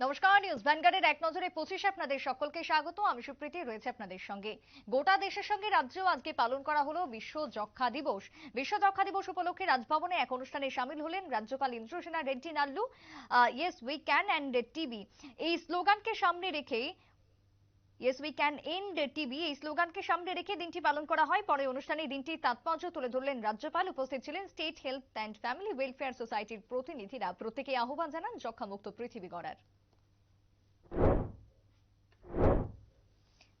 নমস্কার, নিউজ ভ্যানগার্ডের এক নজরে পঁচিশে আপনাদের সকলকে স্বাগত। আমি সুপ্রীতি, রয়েছে আপনাদের সঙ্গে। গোটা দেশের সঙ্গে রাজ্যেও আজকে পালন করা হলো বিশ্ব যক্ষা দিবস। বিশ্ব যক্ষা দিবস উপলক্ষে রাজভবনে এক অনুষ্ঠানে সামিল হলেন রাজ্যপাল Indrasena Reddy Nallu yes we can end TB এই স্লোগানকে সামনে রেখে yes we can end TB এই স্লোগানকে সামনে রেখে দিনটি পালন করা হয়। পরে অনুষ্ঠানে দিনটির তাৎপর্য তুলে ধরলেন রাজ্যপাল। উপস্থিত ছিলেন state health and family welfare সোসাইটির প্রতিনিধিরা। প্রত্যেকে আহ্বান জানান যক্ষামুক্ত পৃথিবী গড়ার।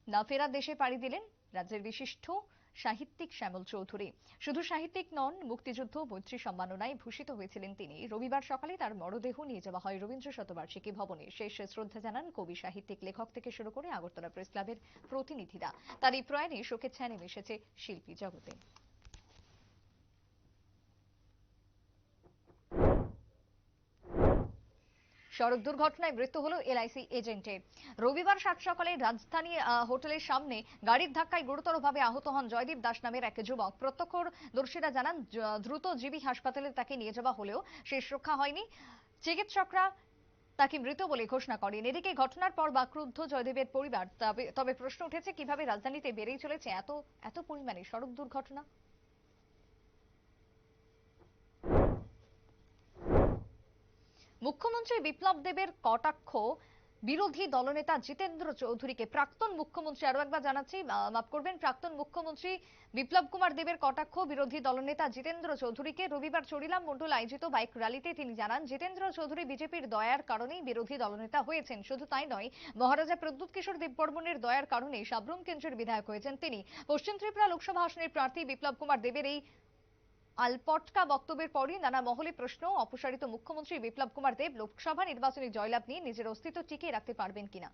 না ফেরা দেশে পাড়ি দিলেন রাজ্যের বিশিষ্ট সাহিত্যিক শ্যামল চৌধুরী। শুধু সাহিত্যিক নন, মুক্তিযুদ্ধ, মৈত্রী সম্মাননায় ভূষিত হয়েছিলেন তিনি। রবিবার সকালে তার মরদেহ নিয়ে যাওয়া হয় রবীন্দ্র শতবার্ষিকী ভবনে। শেষ শ্রদ্ধা জানান কবি, সাহিত্যিক, লেখক থেকে শুরু করে আগরতলা প্রেস ক্লাবের প্রতিনিধিরা। তার এই প্রয়াণে শোকের ছায়া নেমে এসেছে শিল্পী জগতে। সড়ক দুর্ঘটনায় মৃত্যু হলো এলআইসি এজেন্টের রবিবার সাত সকালে রাজধানী হোটেলের সামনে গাড়ির ধাক্কায় গুরুতরভাবে আহত হন জয়দীপ দাস নামের এক যুবক। প্রত্যক্ষদর্শীরা জানান দ্রুত জিবি হাসপাতালে তাকে নিয়ে যাওয়া হলেও শেষ রক্ষা হয়নি। চিকিৎসকরা তাকে মৃত বলে ঘোষণা করেন। এদিকে ঘটনার পর বাক্রুদ্ধ জয়দেবের পরিবার। তবে প্রশ্ন উঠেছে, কীভাবে রাজধানীতে বেড়েই চলেছে এত এত পরিমাণে সড়ক দুর্ঘটনা? মুখ্যমন্ত্রী বিপ্লব দেবের কটাক্ষ বিরোধী দলনেতা জিতেন্দ্র চৌধুরীকে। প্রাক্তন মুখ্যমন্ত্রী আরও একবার জানাচ্ছি মাফ করবেন, প্রাক্তন মুখ্যমন্ত্রী বিপ্লব কুমার দেবের কটাক্ষ বিরোধী দলনেতা জিতেন্দ্র চৌধুরীকে। রবিবার চরিলাম মণ্ডল আয়োজিত বাইক র্যালিতে তিনি জানান, জিতেন্দ্র চৌধুরী বিজেপির দয়ার কারণেই বিরোধী দলনেতা হয়েছেন। শুধু তাই নয়, মহারাজা প্রদ্যুৎ কিশোর দেববর্মনের দয়ার কারণেই সাবরুম কেন্দ্রের বিধায়ক হয়েছেন তিনি। পশ্চিম ত্রিপুরা লোকসভা আসনের প্রার্থী বিপ্লব কুমার দেবের এই আলপটকা বক্তব্যের পরই নানা মহলে প্রশ্ন, অপসারিত মুখ্যমন্ত্রী বিপ্লব কুমার দেব লোকসভা নির্বাচনে জয়লাভ নিয়ে নিজের অস্তিত্ব টিকিয়ে রাখতে পারবেন কিনা।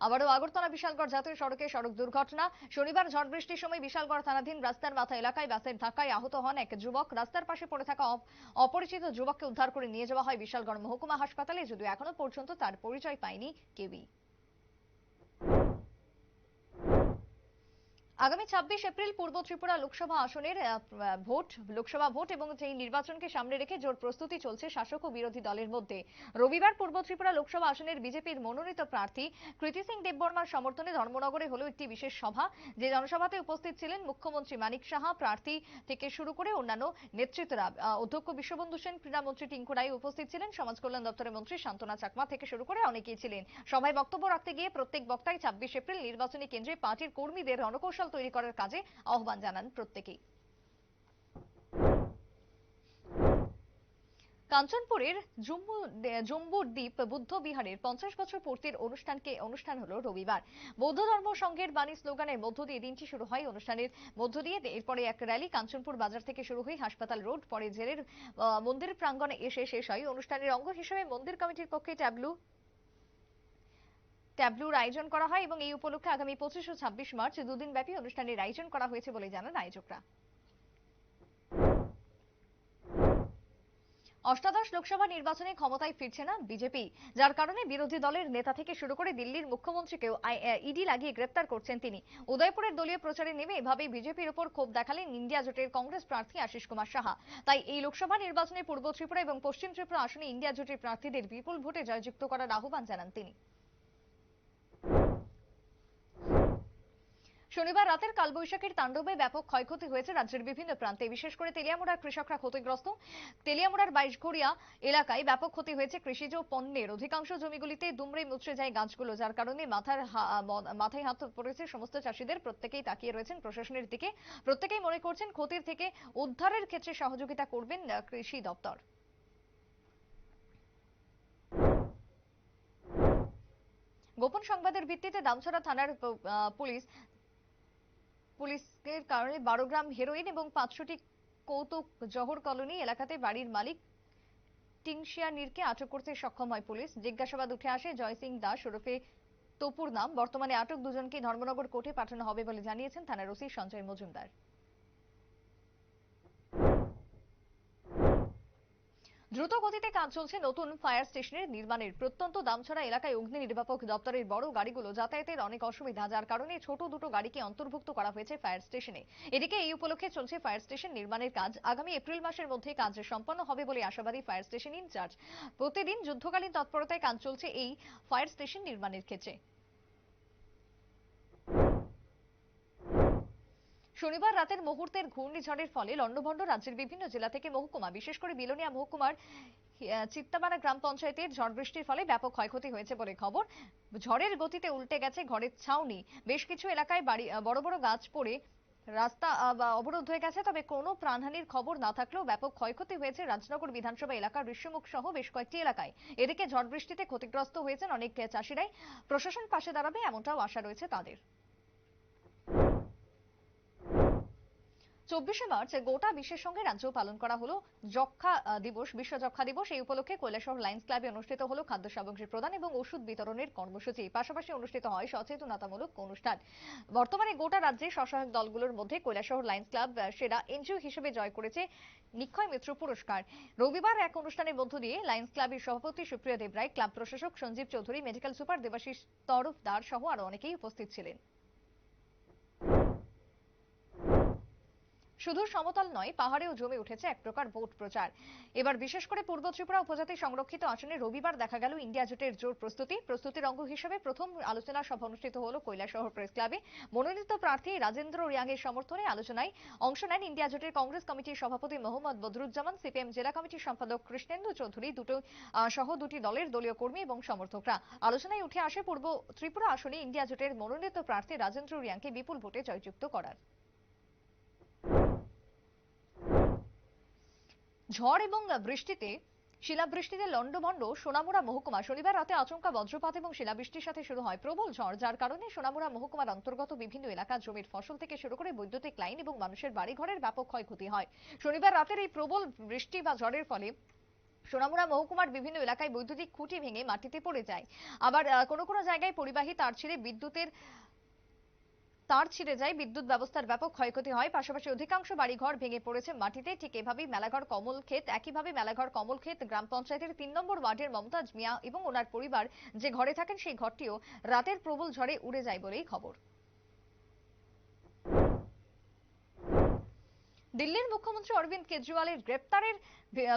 আবারও আগরতলা বিশালগড় জাতীয় সড়কে সড়ক দুর্ঘটনা। শনিবার ঝড় বৃষ্টির সময় বিশালগড় থানাধীন রাস্তার মাথা এলাকায় বাসের ধাক্কায় আহত হন এক যুবক। রাস্তার পাশে পড়ে থাকা অপরিচিত যুবককে উদ্ধার করে নিয়ে যাওয়া হয় বিশালগড় মহকুমা হাসপাতালে, যদিও এখনও পর্যন্ত তার পরিচয় পায়নি কেউই। আগামী ছাব্বিশ এপ্রিল পূর্ব ত্রিপুরা লোকসভা আসনের ভোট, লোকসভা ভোট এবং সেই নির্বাচনকে সামনে রেখে জোর প্রস্তুতি চলছে শাসক ও বিরোধী দলের মধ্যে। রবিবার পূর্ব ত্রিপুরা লোকসভা আসনের বিজেপির মনোনীত প্রার্থী কৃতি সিং দেববর্মার সমর্থনে ধর্মনগরে হলো একটি বিশেষ সভা, যে জনসভাতে উপস্থিত ছিলেন মুখ্যমন্ত্রী মানিক সাহা, প্রার্থী থেকে শুরু করে অন্যান্য নেতৃত্বরা। অধ্যক্ষ বিশ্ববন্ধু সেন, ক্রীড়ামন্ত্রী টিঙ্কু রায় উপস্থিত ছিলেন, সমাজ কল্যাণ দপ্তরের মন্ত্রী শান্তনা চাকমা থেকে শুরু করে অনেকেই ছিলেন। সভায় বক্তব্য রাখতে গিয়ে প্রত্যেক বক্তাই ছাব্বিশ এপ্রিল নির্বাচনী কেন্দ্রে পার্টির কর্মীদের রণকৌশল তৈরি করার কাজে আহ্বান জানান প্রত্যেকেই। কাঞ্চনপুরের জম্বু জম্বুর দ্বীপ বুদ্ধ বিহারের পঞ্চাশ বছর পূর্তির অনুষ্ঠানকে, অনুষ্ঠান হলো রবিবার। বৌদ্ধ ধর্ম সংঘের বাণী স্লোগানের মধ্য দিয়ে দিনটি শুরু হয় অনুষ্ঠানের মধ্য দিয়ে। এরপরে এক র্যালি কাঞ্চনপুর বাজার থেকে শুরু হয়ে হাসপাতাল রোড, পরে জেলের মন্দির প্রাঙ্গণে এসে শেষ হয়। অনুষ্ঠানের অঙ্গ হিসেবে মন্দির কমিটির পক্ষে ট্যাবলু ট্যাবলুর আয়োজন করা হয় এবং এই উপলক্ষে আগামী পঁচিশ ও ছাব্বিশ মার্চ দুদিন ব্যাপী অনুষ্ঠানের আয়োজন করা হয়েছে বলে জানান আয়োজকরা। অষ্টাদশ লোকসভা নির্বাচনে ক্ষমতায় ফিরছে না বিজেপি, যার কারণে বিরোধী দলের নেতা থেকে শুরু করে দিল্লির মুখ্যমন্ত্রীকেও ইডি লাগিয়ে গ্রেপ্তার করছেন তিনি। উদয়পুরের দলীয় প্রচারে নেমে এভাবেই বিজেপির উপর ক্ষোভ দেখালেন ইন্ডিয়া জোটের কংগ্রেস প্রার্থী আশিস কুমার সাহা। তাই এই লোকসভা নির্বাচনে পূর্ব ত্রিপুরা এবং পশ্চিম ত্রিপুরা আসনে ইন্ডিয়া জোটের প্রার্থীদের বিপুল ভোটে জয়যুক্ত করার আহ্বান জানান তিনি। শনিবার রাতের কালবৈশাখীর তাণ্ডবে ব্যাপক ক্ষয়ক্ষতি হয়েছে রাজ্যের বিভিন্ন প্রান্তে। বিশেষ করে তেলিয়ামুড়ার কৃষকরা ক্ষতিগ্রস্ত। তেলিয়ামুড়ার বাইশঘড়িয়া এলাকায় ব্যাপক ক্ষতি হয়েছে কৃষিজ পণ্যের। অধিকাংশ জমিগুলিতে দুমড়ে মুচড়ে যায় গাছগুলো, যার কারণে মাথার মাথায় হাত পড়েছে সমস্ত চাষিদের। প্রত্যেকেই তাকিয়ে রয়েছেন প্রশাসনের দিকে। প্রত্যেকেই মনে করছেন ক্ষতির থেকে উদ্ধারের ক্ষেত্রে সহযোগিতা করবেন কৃষি দপ্তর। গোপন সংবাদের ভিত্তিতে দামছড়া থানার পুলিশ পুলিশের কারণে বারো গ্রাম হেরোইন এবং পাঁচশোটি কৌতুক জহর কলোনি এলাকাতে বাড়ির মালিক টিংশিয়া নীরকে আটক করতে সক্ষম হয় পুলিশ। জিজ্ঞাসাবাদ উঠে আসে জয় সিং দাস ওরফে তপুর নাম। বর্তমানে আটক দুজনকে ধর্মনগর কোর্টে পাঠানো হবে বলে জানিয়েছেন থানার ওসি সঞ্জয় মজুমদার। দ্রুত গতিতে কাজ চলছে নতুন ফায়ার স্টেশনের নির্মাণের। প্রত্যন্ত দামছড়া এলাকায় অগ্নি নির্বাপক দপ্তরের বড় গাড়িগুলো যাতায়াতের অনেক অসুবিধা, যার কারণে ছোট দুটো গাড়িকে অন্তর্ভুক্ত করা হয়েছে ফায়ার স্টেশনে। এদিকে এই উপলক্ষে চলছে ফায়ার স্টেশন নির্মাণের কাজ। আগামী এপ্রিল মাসের মধ্যে কাজ সম্পন্ন হবে বলে আশাবাদী ফায়ার স্টেশন ইনচার্জ। প্রতিদিন যুদ্ধকালীন তৎপরতায় কাজ চলছে এই ফায়ার স্টেশন নির্মাণের ক্ষেত্রে। শনিবার রাতের মুহূর্তের ঘূর্ণিঝড়ের ফলে লন্ডভন্ড রাজ্যের বিভিন্ন জেলা থেকে মহকুমা বিশেষ করে বিলোনিয়া মহকুমার আহ, চিত্তাপাড়া গ্রাম পঞ্চায়েতের ঝড় বৃষ্টির ফলে ব্যাপক ক্ষয়ক্ষতি হয়েছে বলে খবর। ঝড়ের গতিতে উল্টে গেছে ঘরের ছাউনি। বেশ কিছু এলাকায় বাড়ি বড় বড় গাছ পড়ে রাস্তা অবরোধ হয়ে গেছে। তবে কোনো প্রাণহানির খবর না থাকলেও ব্যাপক ক্ষয়ক্ষতি হয়েছে রাজনগর বিধানসভা এলাকার ঋষ্যমুখ সহ বেশ কয়েকটি এলাকায়। এদিকে ঝড় বৃষ্টিতে ক্ষতিগ্রস্ত হয়েছেন অনেক চাষিরাই। প্রশাসন পাশে দাঁড়াবে এমনটাও আশা রয়েছে তাদের। চব্বিশে মার্চ গোটা বিশ্বের সঙ্গে রাজ্য পালন করা হলো যক্ষা দিবস, বিশ্ব যক্ষা দিবস। এই উপলক্ষে কৈলাসহর লাইন্স ক্লাবে অনুষ্ঠিত হলো খাদ্য সামগ্রী প্রদান এবং ওষুধ বিতরণের কর্মসূচি। পাশাপাশি অনুষ্ঠিত হয় সচেতনতামূলক অনুষ্ঠান। বর্তমানে গোটা রাজ্যে স্বসহায়ক দলগুলোর মধ্যে কৈলাসহর লাইন্স ক্লাব সেরা এনজিও হিসেবে জয় করেছে নিক্ষয় মিত্র পুরস্কার। রবিবার এক অনুষ্ঠানের মধ্য দিয়ে লাইন্স ক্লাবের সভাপতি সুপ্রিয় দেবরায়, ক্লাব প্রশাসক সঞ্জীব চৌধুরী, মেডিকেল সুপার দেবাশিস তরফদার সহ আরও অনেকেই উপস্থিত ছিলেন। শুধু সমতল নয়, পাহাড়েও জমে উঠেছে এক প্রকার ভোট প্রচার। এবার বিশেষ করে পূর্ব ত্রিপুরা উপজাতি সংরক্ষিত আসনে রবিবার দেখা গেল ইন্ডিয়া জোটের জোর প্রস্তুতি। প্রস্তুতির অঙ্গ হিসেবে প্রথম আলোচনা সভা অনুষ্ঠিত হলো কৈলাসহর প্রেস ক্লাবে। মনোনীত প্রার্থী রাজেন্দ্র রিয়াংয়ের সমর্থনে আলোচনায় অংশ নেন ইন্ডিয়া জোটের কংগ্রেস কমিটির সভাপতি মোহাম্মদ বদরুজ্জামান, সিপিএম জেলা কমিটির সম্পাদক কৃষ্ণেন্দু চৌধুরী, দুটো সহ দুটি দলের দলীয় কর্মী এবং সমর্থকরা। আলোচনায় উঠে আসে পূর্ব ত্রিপুরা আসনে ইন্ডিয়া জোটের মনোনীত প্রার্থী রাজেন্দ্র রিয়াংকে বিপুল ভোটে জয়যুক্ত করার। ঝড় এবং বৃষ্টিতে শিলাবৃষ্টিতে লন্ডভন্ড সোনামুড়া মহকুমা। শনিবার রাতে আচমকা বজ্রপাত এবং শিলাবৃষ্টির সাথে শুরু হয় প্রবল ঝড়, যার কারণে সোনামুড়া মহকুমার অন্তর্গত বিভিন্ন এলাকা জমির ফসল থেকে শুরু করে বৈদ্যুতিক লাইন এবং মানুষের বাড়িঘরের ব্যাপক ক্ষয়ক্ষতি হয়। শনিবার রাতের এই প্রবল বৃষ্টি বা ঝড়ের ফলে সোনামুড়া মহকুমার বিভিন্ন এলাকায় বৈদ্যুতিক খুঁটি ভেঙে মাটিতে পড়ে যায়। আবার কোনো কোনো জায়গায় পরিবাহী তার ছিঁড়ে বিদ্যুতের তার ছিঁড়ে যায়, বিদ্যুৎ ব্যবস্থার ব্যাপক ক্ষয়ক্ষতি হয়। পাশাপাশি অধিকাংশ বাড়িঘর ভেঙে পড়েছে মাটিতে। ঠিক এভাবেই মেলাঘর, কমল ক্ষেত, একইভাবে মেলাঘর কমলক্ষেত গ্রাম পঞ্চায়েতের তিন নম্বর ওয়ার্ডের মমতাজ মিয়া এবং ওনার পরিবার যে ঘরে থাকেন সেই ঘরটিও রাতের প্রবল ঝড়ে উড়ে যায় বলেই খবর। দিল্লির মুখ্যমন্ত্রী অরবিন্দ কেজরিওয়ালের গ্রেপ্তারের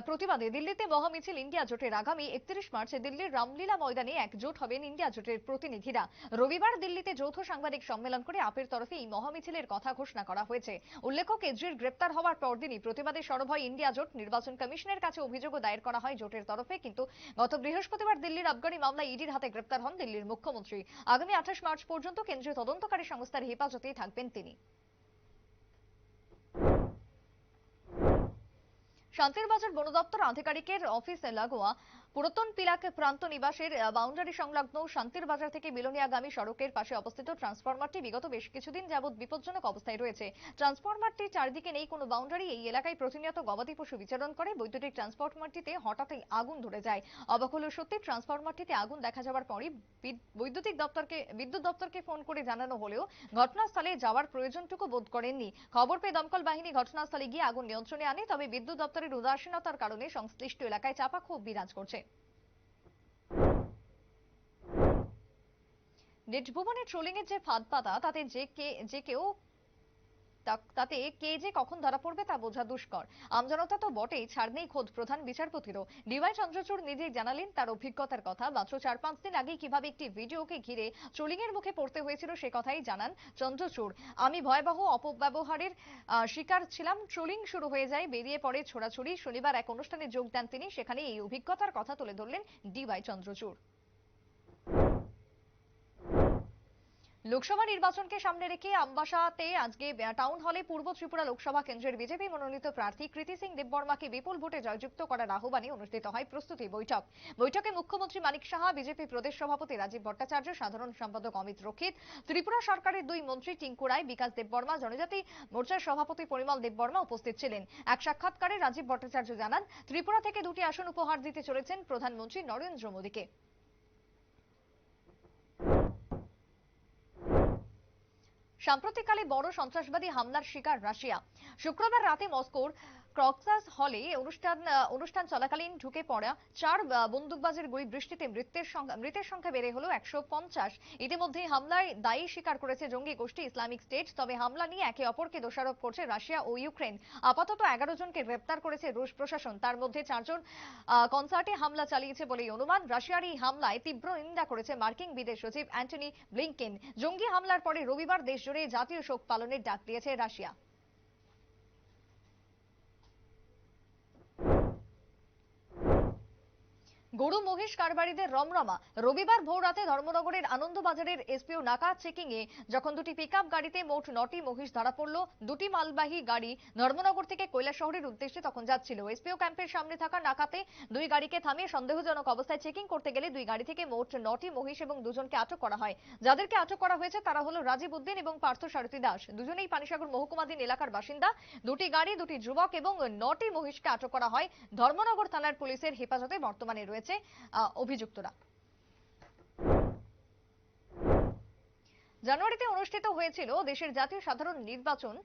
প্রতিবাদে দিল্লিতে মহামিছিল ইন্ডিয়া জোটের আগামী একত্রিশ মার্চে দিল্লির রামলীলা ময়দানে একজোট হবেন ইন্ডিয়া জোটের প্রতিনিধিরা। রবিবার দিল্লিতে যৌথ সাংবাদিক সম্মেলন করে আপের তরফে এই মহামিছিলের কথা ঘোষণা করা হয়েছে। উল্লেখ্য কেজরির গ্রেপ্তার হওয়ার পরদিনই প্রতিবাদে সরব হয় ইন্ডিয়া জোট। নির্বাচন কমিশনের কাছে অভিযোগও দায়ের করা হয় জোটের তরফে, কিন্তু গত বৃহস্পতিবার দিল্লির আবগারি মামলায় ইডির হাতে গ্রেপ্তার হন দিল্লির মুখ্যমন্ত্রী। আগামী আঠাশ মার্চ পর্যন্ত কেন্দ্রীয় তদন্তকারী সংস্থার হেফাজতেই থাকবেন তিনি। শান্তিরবাজার বন দপ্তর আধিকারিকের অফিসে লাগোয়া পুরাতন পিলাক প্রান্ত নিবাসের বাউন্ডারি সংলগ্ন শান্তির বাজার থেকে বিলোনিয়াগামী সড়কের পাশে অবস্থিত ট্রান্সফরমারটি বিগত বেশ কিছুদিন যাবৎ বিপজ্জনক অবস্থায় রয়েছে। ট্রান্সফরমারটির চারদিকে নেই, কোনো বাউন্ডারি এই এলাকায় প্রতিনিয়ত গবাদি পশু বিচরণ করে। বৈদ্যুতিক ট্রান্সফরমারটিতে হঠাৎই আগুন ধরে যায়। অবাক হলো সত্যি ট্রান্সফরমারটিতে আগুন দেখা যাওয়ার পরই বিদ- বৈদ্যুতিক দপ্তরকে, বিদ্যুৎ দপ্তরকে ফোন করে জানানো হলেও ঘটনাস্থলে যাওয়ার প্রয়োজনটুকু বোধ করেননি। খবর পেয়ে দমকল বাহিনী ঘটনাস্থলে গিয়ে আগুন নিয়ন্ত্রণে আনে, তবে বিদ্যুৎ দপ্তরের উদাসীনতার কারণে সংশ্লিষ্ট এলাকায় চাপা ক্ষোভ বিরাজ করছে। নেট ট্রোলিং এর যে ফাঁদ পাতা, তাতে যে কে, যে কেউ তাতে কে যে কখন ধরা পড়বে তা বোঝা দুষ্কর। আমজনতা তো বটেই, ছাড় নেই খোদ প্রধান বিচারপতিরও। ডিওয়াই চন্দ্রচূড় নিজেই জানালেন তার অভিজ্ঞতার কথা। মাত্র চার পাঁচ দিন আগে কীভাবে একটি ভিডিওকে ঘিরে ট্রোলিং এর মুখে পড়তে হয়েছিল সে কথাই জানান চন্দ্রচূড়। আমি ভয়াবহ অপব্যবহারের শিকার ছিলাম। ট্রোলিং শুরু হয়ে যায়, বেরিয়ে পড়ে ছোড়াছুড়ি। শনিবার এক অনুষ্ঠানে যোগ দেন তিনি। সেখানে এই অভিজ্ঞতার কথা তুলে ধরলেন ডিওয়াই চন্দ্রচূড়। লোকসভা নির্বাচনকে সামনে রেখে আমবাসাতে আজকে টাউন হলে পূর্ব ত্রিপুরা লোকসভা কেন্দ্রের বিজেপি মনোনীত প্রার্থী কৃতি সিং দেববর্মাকে বিপুল ভোটে জয়যুক্ত করার আহ্বানে অনুষ্ঠিত হয় প্রস্তুতি বৈঠক। বৈঠকে মুখ্যমন্ত্রী মানিক সাহা, বিজেপি প্রদেশ সভাপতি রাজীব ভট্টাচার্য, সাধারণ সম্পাদক অমিত রক্ষিত, ত্রিপুরা সরকারের দুই মন্ত্রী টিঙ্কু রায় বিকাশ দেববর্মা, জনজাতি মোর্চার সভাপতি পরিমল দেববর্মা উপস্থিত ছিলেন। এক সাক্ষাৎকারে রাজীব ভট্টাচার্য জানান, ত্রিপুরা থেকে দুটি আসন উপহার দিতে চলেছেন প্রধানমন্ত্রী নরেন্দ্র মোদীকে। সাম্প্রতিককালে বড় সন্ত্রাসবাদী হামলার শিকার রাশিয়া। শুক্রবার রাতে মস্কোর ক্রক্সাস হলে অনুষ্ঠান অনুষ্ঠান চলাকালীন ঢুকে পড়া চার বন্দুকবাজের গুলি বৃষ্টিতে মৃতের সংখ্যা মৃতের সংখ্যা বেড়ে হলো একশো পঞ্চাশ। ইতিমধ্যে হামলায় দায়ী স্বীকার করেছে জঙ্গি গোষ্ঠী ইসলামিক স্টেট, তবে হামলা নিয়ে একে অপরকে দোষারোপ করছে রাশিয়া ও ইউক্রেন। আপাতত এগারো জনকে গ্রেপ্তার করেছে রুশ প্রশাসন। তার মধ্যে চারজন কনসার্টে হামলা চালিয়েছে বলেই অনুমান। রাশিয়ার এই হামলায় তীব্র নিন্দা করেছে মার্কিন বিদেশ সচিব অ্যান্টনি ব্লিংকেন। জঙ্গি হামলার পরে রবিবার দেশজুড়ে জাতীয় শোক পালনের ডাক দিয়েছে রাশিয়া। গরু, মহিষ, কারবারিদের রমরমা। রবিবার ভোররাতে ধর্মনগরের আনন্দবাজারের এসপিও নাকা চেকিং এ যখন দুটি পিকআপ গাড়িতে মোট নটি মহিষ ধরা পড়ল, দুটি মালবাহী গাড়ি ধর্মনগর থেকে কৈলাসহরের উদ্দেশ্যে তখন যাচ্ছিল। এসপিও ক্যাম্পের সামনে থাকা নাকাতে দুই গাড়িকে থামিয়ে সন্দেহজনক অবস্থায় চেকিং করতে গেলে দুই গাড়ি থেকে মোট নটি মহিষ এবং দুজনকে আটক করা হয়। যাদেরকে আটক করা হয়েছে তারা হলো রাজীব উদ্দিন এবং পার্থ সারথী দাস। দুজনেই পানিসাগর মহকুমাধীন এলাকার বাসিন্দা। দুটি গাড়ি, দুটি যুবক এবং নটি মহিষকে আটক করা হয়। ধর্মনগর থানার পুলিশের হেফাজতে বর্তমানে রয়েছে। আহ, অভিযুক্তরা। জানুয়ারিতে অনুষ্ঠিত হয়েছিল দেশের জাতীয় সাধারণ নির্বাচন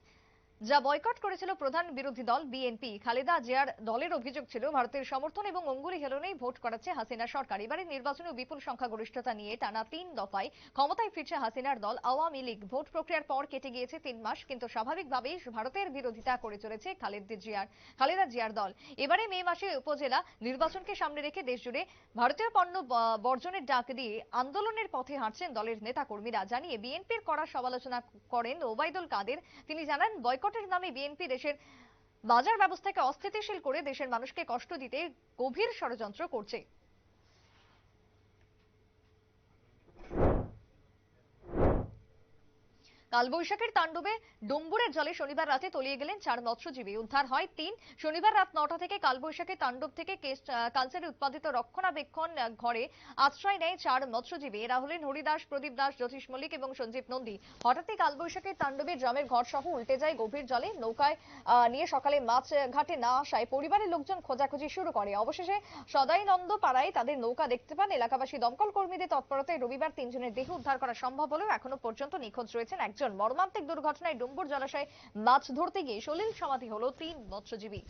যা বয়কট করেছিল প্রধান বিরোধী দল বিএনপি। খালেদা জিয়ার দলের অভিযোগ ছিল, ভারতের সমর্থন এবং অঙ্গুলি হেলনেই ভোট করাচ্ছে হাসিনা সরকার। এবারে নির্বাচনে বিপুল সংখ্যাগরিষ্ঠতা নিয়ে টানা তিন দফায় ক্ষমতায় ফিরছে হাসিনার দল। আওয়ামী লীগ ভোট প্রক্রিয়ার পর কেটে গিয়েছে তিন মাস, কিন্তু স্বাভাবিকভাবেই ভারতের বিরোধিতা করে চলেছে খালেদ জিয়ার, খালেদা জিয়ার দল। এবারে মে মাসে উপজেলা নির্বাচনকে সামনে রেখে দেশজুড়ে ভারতীয় পণ্য বর্জনের ডাক দিয়ে আন্দোলনের পথে হাঁটছেন দলের নেতাকর্মীরা। জানিয়ে বিএনপির করা সমালোচনা করেন ওবায়দুল কাদের। তিনি জানান বয়কটের নামে বিএনপি দেশের বাজার ব্যবস্থাকে অস্থিতিশীল করে দেশের মানুষকে কষ্ট দিতে গভীর ষড়যন্ত্র করছে। কালবৈশাখীর তাণ্ডবে ডুম্বুরের জলে শনিবার রাতে তলিয়ে গেলেন চার মৎস্যজীবী। উদ্ধার হয় তিন। শনিবার রাত নটা থেকে কালবৈশাখী তাণ্ডব থেকে কালচারে উৎপাদিত রক্ষণাবেক্ষণ ঘরে আশ্রয় নেয় চার মৎস্যজীবী। এরা হলেন হরিদাস, প্রদীপ দাস, জ্যোতিষ মল্লিক এবং সঞ্জীব নন্দী। হঠাৎই কালবৈশাখীর তাণ্ডবে গ্রামের ঘর সহ উল্টে যায় গভীর জলে। নৌকায় নিয়ে সকালে মাছ ঘাটে না আসায় পরিবারের লোকজন খোঁজাখুঁজি শুরু করে। অবশেষে সদাইনন্দ পাড়ায় তাদের নৌকা দেখতে পান এলাকাবাসী। দমকল কর্মীদের তৎপরতায় রবিবার তিনজনের দেহ উদ্ধার করা সম্ভব হলেও এখনও পর্যন্ত নিখোঁজ রয়েছেন একজন। মর্মান্তিক দুর্ঘটনায় ডুম্বুর জলাশয়ে মাছ ধরতে গিয়ে সলিল সমাধি হলো তিন মৎস্যজীবী।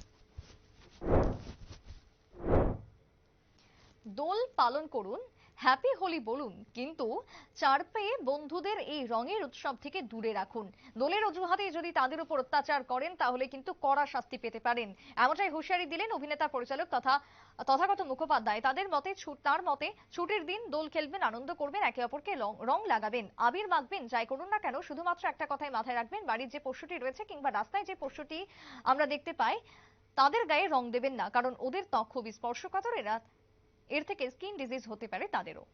দোল পালন করুন হ্যাপি হোলি বলুন, কিন্তু চার পেয়ে বন্ধুদের এই রঙের উৎসব থেকে দূরে রাখুন। দোলের অজুহাতে যদি তাদের উপর অত্যাচার করেন, তাহলে কিন্তু কড়া শাস্তি পেতে পারেন। এমনটাই হুঁশিয়ারি দিলেন অভিনেতা, পরিচালক তথা তথাগত মুখোপাধ্যায়। তাদের মতে তার মতে ছুটির দিন দোল খেলবেন, আনন্দ করবেন, একে অপরকে রং- লাগাবেন, আবির মাখবেন, যাই করুন না কেন, শুধুমাত্র একটা কথাই মাথায় রাখবেন, বাড়ির যে পশুটি রয়েছে কিংবা রাস্তায় যে পশুটি আমরা দেখতে পাই, তাদের গায়ে রং দেবেন না, কারণ ওদের ত্বক খুব স্পর্শকাতর, এরা এর থেকে স্কিন ডিজিজ হতে পারে তাদেরও।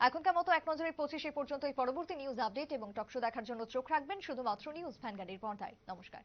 এখনকার মতো এক নজরে পঁচিশে পর্যন্ত এই পরবর্তী নিউজ আপডেট এবং টকশো দেখার জন্য চোখ রাখবেন শুধুমাত্র নিউজ ভ্যানগাড়ির পর্দায়। নমস্কার।